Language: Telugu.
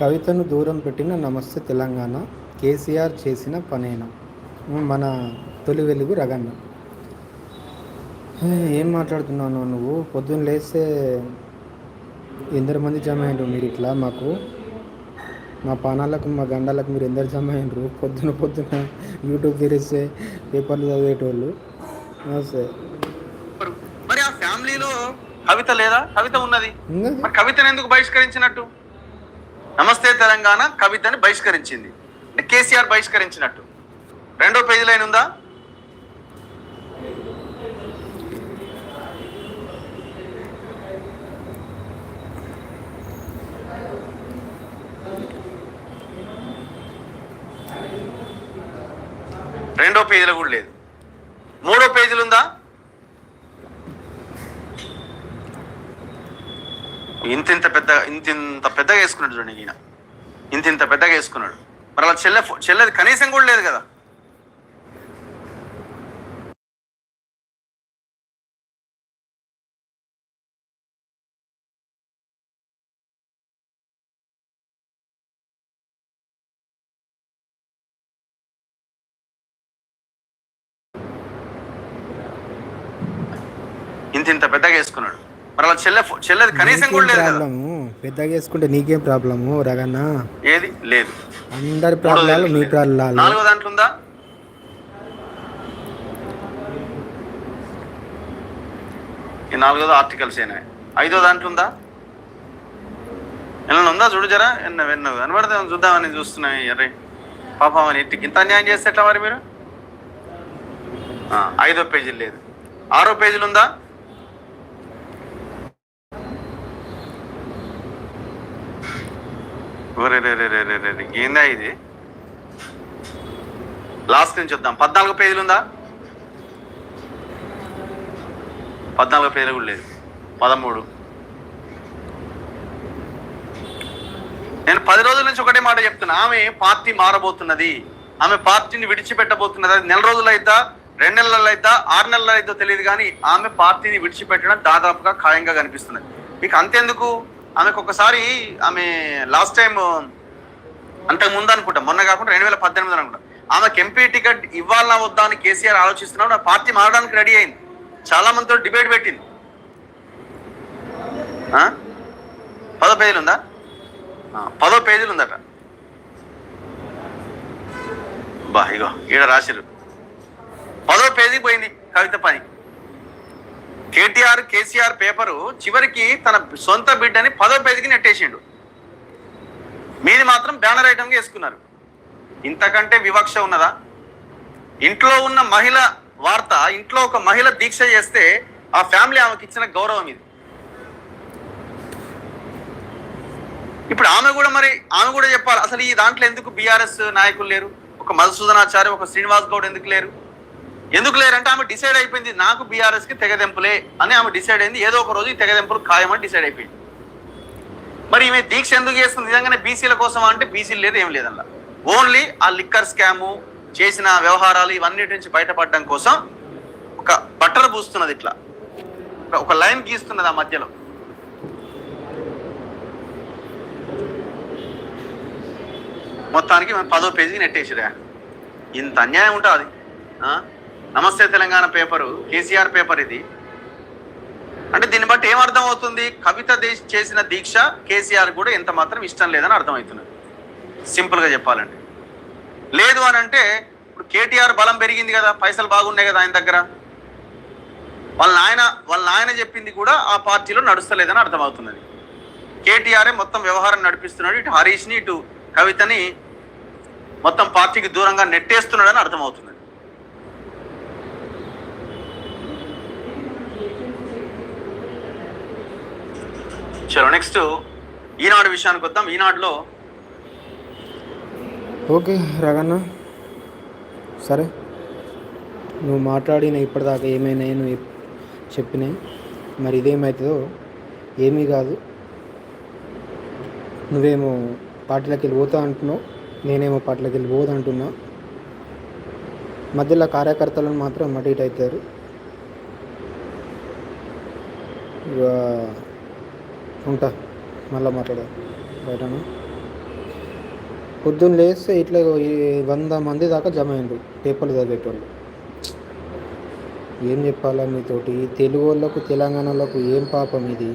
కవితను దూరం పెట్టిన నమస్తే తెలంగాణ కేసీఆర్ చేసిన పనేనా? మన తొలి వెలుగు రగన్న. ఏం మాట్లాడుతున్నావు నువ్వు? పొద్దున్న లేస్తే ఎందరు మంది జమ అయ్యారు మీరు ఇట్లా మాకు? మా పానాలకు మా గండాలకు మీరు ఎందరు జమ అయ్యారు పొద్దున పొద్దున యూట్యూబ్ తెరిస్తే పేపర్లు చదివేటోళ్ళు. నమస్తే మరి ఆ ఫ్యామిలీలో కవిత లేదా? కవిత ఉన్నది. కవితను ఎందుకు బహిష్కరించినట్టు? నమస్తే తెలంగాణ కవితని బహిష్కరించింది. అంటే కేసీఆర్ బహిష్కరించినట్టు. రెండో పేజీ లైన్ ఉందా? రెండో పేజీలో కూడా లేదు. మూడో పేజీలు ఉందా? ఇంత ఇంత పెద్ద ఇంత ఇంత పెద్దగా వేసుకున్నాడు చూడండి ఈయన. ఇంత ఇంత పెద్దగా వేసుకున్నాడు. మరి అలా చెల్లె చెల్లెది కనీసం కూడా లేదు కదా. ఇంత ఇంత పెద్దగా వేసుకున్నాడు. మరి అలా చెల్లె చెల్లెది కనీసం కూడా లేదు కదా. ప్రాబ్లము పెద్దగా వేసుకుంటే నీకేం ప్రాబ్లము రగన్న? ఏది? లేదు. అందరి ప్రాబ్లాలు నీ. ప్రాబ్లాలు. నాలుగో దాంట్లో ఉందా? ఈ నాలుగోదో ఆర్టికల్స్ ఏనా? ఐదో దాంట్లో ఉందా? ఏమన్నా ఉందా చూడు జరా? ఎన్న వెన్న కనబడితే చూద్దామని చూస్తున్నాయి అరే. పాపం అని ఇంటికి ఇంత అన్యాయం చేస్తే ఎట్లా మరి మీరు? ఐదో పేజీలు లేదు. ఆరో పేజీలు ఉందా? ఏందా ఇది? లాస్ట్ నుంచి చూద్దాం పద్నాలుగు పేజీలు ఉందా? పద్నాలుగు పేజీలు కూడా లేదు. పదమూడు. నేను పది రోజుల నుంచి ఒకటే మాట చెప్తున్నా. ఆమె పార్టీ మారబోతున్నది. ఆమె పార్టీని విడిచిపెట్టబోతున్నది. అది నెల రోజులు అవుతా రెండు నెలలు అవుతా ఆరు నెలలు అవుతా తెలియదు కానీ ఆమె పార్టీని విడిచిపెట్టడం దాదాపుగా ఖాయంగా కనిపిస్తున్నది. మీకు అంతెందుకు? ఆమెకు ఒకసారి ఆమె లాస్ట్ టైం అంతకు ముందు అనుకుంటా మొన్న కాకుండా రెండు వేల పద్దెనిమిది అనుకుంటా ఆమెకు ఎంపీ టికెట్ ఇవ్వాలన్నా వద్దా అని కేసీఆర్ ఆలోచిస్తున్నాడు ఆ పార్టీ మారడానికి రెడీ అయింది. చాలా మందితో డిబేట్ పెట్టింది. పదో పేజీలు ఉందా? పదో పేజీలు ఉందట. బా ఇగో ఈడ రాసిరు పదో పేజీకి పోయింది కవిత పని. కేటీఆర్ కేసీఆర్ పేపరు చివరికి తన సొంత బిడ్డని పదో పేజీకి నెట్టేసిండు. మీది మాత్రం బ్యానర్ ఐటమ్గా వేసుకున్నారు. ఇంతకంటే వివక్ష ఉన్నదా? ఇంట్లో ఉన్న మహిళ వార్త ఇంట్లో ఒక మహిళ దీక్ష చేస్తే ఆ ఫ్యామిలీ ఆమెకి ఇచ్చిన గౌరవం ఇది. ఇప్పుడు ఆమె కూడా మరి ఆమె కూడా చెప్పాలి అసలు ఈ దాంట్లో ఎందుకు బీఆర్ఎస్ నాయకులు లేరు? ఒక మధుసూదనాచారి ఒక శ్రీనివాస్ గౌడ్ ఎందుకు లేరు? ఎందుకు లేరంటే ఆమె డిసైడ్ అయిపోయింది నాకు బీఆర్ఎస్కి తెగదెంపులే అని ఆమె డిసైడ్ అయింది. ఏదో ఒక రోజు ఈ తెగదెంపులు ఖాయమని డిసైడ్ అయిపోయింది. మరి ఈమె దీక్ష ఎందుకు చేస్తుంది? నిజంగానే బీసీల కోసం అంటే బీసీలు లేదు ఏం లేదల్లా ఓన్లీ ఆ లిక్కర్ స్కాము చేసిన వ్యవహారాలు ఇవన్నిటి నుంచి బయటపడడం కోసం ఒక బట్టలు పూస్తున్నది ఇట్లా. ఒక- లైన్ గీస్తున్నది ఆ మధ్యలో. మొత్తానికి మనం పదో పేజీకి నెట్టేసిరా ఇంత అన్యాయం ఉంటుంది నమస్తే తెలంగాణ పేపరు కేసీఆర్ పేపర్ ఇది. అంటే దీన్ని బట్టి ఏం అవుతుంది కవిత చేసిన దీక్ష కేసీఆర్ కూడా ఎంత మాత్రం ఇష్టం లేదని అర్థమవుతున్నది. సింపుల్గా చెప్పాలంటే. లేదు అని అంటే ఇప్పుడు కేటీఆర్ బలం పెరిగింది కదా పైసలు బాగున్నాయి కదా ఆయన దగ్గర. వాళ్ళ నాయన వాళ్ళ నాయన చెప్పింది కూడా ఆ పార్టీలో నడుస్తలేదని అర్థమవుతున్నది. కేటీఆర్ఏ మొత్తం వ్యవహారం నడిపిస్తున్నాడు. ఇటు హరీష్ని ఇటు కవితని మొత్తం పార్టీకి దూరంగా నెట్టేస్తున్నాడని అర్థమవుతున్నది. చలో నెక్స్ట్ ఈనాడు విషయానికి వద్దాం. ఈనాడులో ఓకే రగన్న సరే. నువ్వు మాట్లాడిన ఇప్పటిదాకా ఏమైనా నువ్వు చెప్పినాయి మరి ఇదేమవుతుందో ఏమీ కాదు. నువ్వేమో పార్టీలకు వెళ్ళి పోతా అంటున్నావు. నేనేమో పార్టీలకు వెళ్ళి పోదు అంటున్నా. మధ్యలో కార్యకర్తలను మాత్రం మటీట్ అవుతారు ఇక ఉంటా మళ్ళీ మాట్లాడదాం. బయటను? పొద్దున్న లేస్తే ఇట్లా వంద మంది దాకా జమ అయ్యారు పేపర్లు చదివేటోళ్ళు. ఏం చెప్పాలా మీతోటి? తెలుగు వాళ్ళకు తెలంగాణలకు ఏం పాపం ఇది?